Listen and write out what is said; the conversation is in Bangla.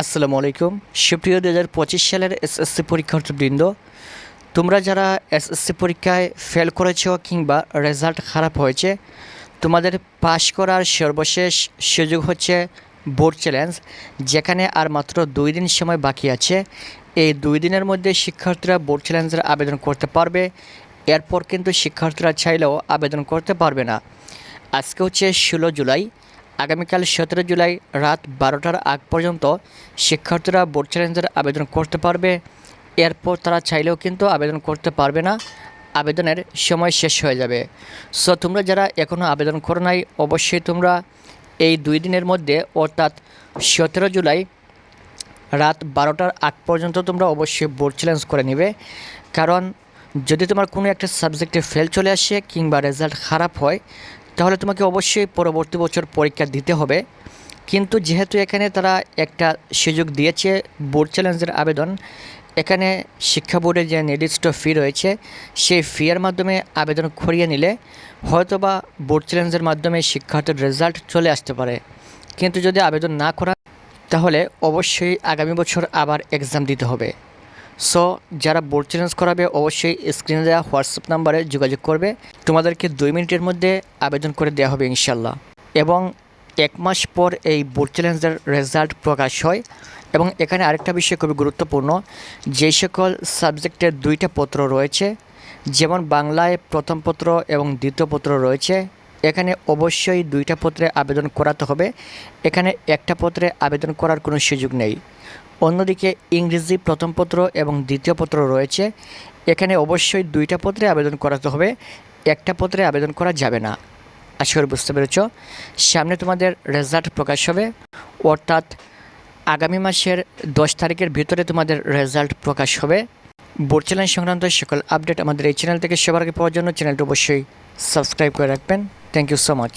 আসসালামু আলাইকুম। সুপ্রিয় দু হাজার পঁচিশ সালের এসএসসি পরীক্ষার্থীবৃন্দ, তোমরা যারা এসএসসি পরীক্ষায় ফেল করেছ কিংবা রেজাল্ট খারাপ হয়েছে, তোমাদের পাশ করার সর্বশেষ সুযোগ হচ্ছে বোর্ড চ্যালেঞ্জ যেখানে আর মাত্র দুই দিন সময় বাকি আছে। এই দুই দিনের মধ্যে শিক্ষার্থীরা বোর্ড চ্যালেঞ্জের আবেদন করতে পারবে, এরপর কিন্তু শিক্ষার্থীরা চাইলেও আবেদন করতে পারবে না। আজকে হচ্ছে ষোলো জুলাই আগামীকাল সতেরো জুলাই রাত বারোটার আগ পর্যন্ত শিক্ষার্থীরা বোর্ড চ্যালেঞ্জের আবেদন করতে পারবে। এরপর তারা চাইলেও কিন্তু আবেদন করতে পারবে না। আবেদনের সময় শেষ হয়ে যাবে। সো তোমরা যারা এখনও আবেদন করো নাই, অবশ্যই তোমরা এই দুই দিনের মধ্যে, অর্থাৎ সতেরো জুলাই রাত বারোটার আগ পর্যন্ত তোমরা অবশ্যই বোর্ড চ্যালেঞ্জ করে নেবে। কারণ যদি তোমার কোনো একটা সাবজেক্টে ফেল চলে আসে কিংবা রেজাল্ট খারাপ হয় তাহলে তোমাকে অবশ্যই পরবর্তী বছর পরীক্ষা দিতে হবে। কিন্তু যেহেতু এখানে তারা একটা সুযোগ দিয়েছে বোর্ড চ্যালেঞ্জের আবেদন, এখানে শিক্ষা বোর্ডের যে নির্দিষ্ট ফি রয়েছে, সেই ফিয়ের মাধ্যমে আবেদন করিয়ে নিলে হয়তোবা বোর্ড চ্যালেঞ্জের মাধ্যমে শিক্ষার্থীর রেজাল্ট চলে আসতে পারে। কিন্তু যদি আবেদন না করা, তাহলে অবশ্যই আগামী বছর আবার এক্সাম দিতে হবে। সো যারা বোর্ড চ্যালেঞ্জ করাবে, অবশ্যই স্ক্রিনে দেওয়া হোয়াটসঅ্যাপ নাম্বারে যোগাযোগ করবে। তোমাদেরকে দুই মিনিটের মধ্যে আবেদন করে দেওয়া হবে ইনশাল্লাহ এবং এক মাস পর এই বোর্ড চ্যালেঞ্জের রেজাল্ট প্রকাশ হয়। এবং এখানে আরেকটা বিষয় খুবই গুরুত্বপূর্ণ, যে সকল সাবজেক্টের দুইটা পত্র রয়েছে, যেমন বাংলায় প্রথম পত্র এবং দ্বিতীয় পত্র রয়েছে, এখানে অবশ্যই দুইটা পত্রে আবেদন করাতে হবে। এখানে একটা পত্রে আবেদন করার কোনো সুযোগ নেই। অন্যদিকে ইংরেজি প্রথম পত্র এবং দ্বিতীয় পত্র রয়েছে। এখানে অবশ্যই দুইটা পত্রে আবেদন করাতে হবে, একটা পত্রে আবেদন করা যাবে না। আশা করি বুঝতে পেরেছ। সামনে তোমাদের রেজাল্ট প্রকাশ হবে। অর্থাৎ আগামী মাসের দশ তারিখের ভিতরে তোমাদের রেজাল্ট প্রকাশ হবে। বোর্ড চ্যালেঞ্জ সংক্রান্ত সকল আপডেট আমাদের এই চ্যানেল থেকে সবার আগে পাওয়ার জন্য চ্যানেলটি অবশ্যই সাবস্ক্রাইব করে রাখবেন। Thank you so much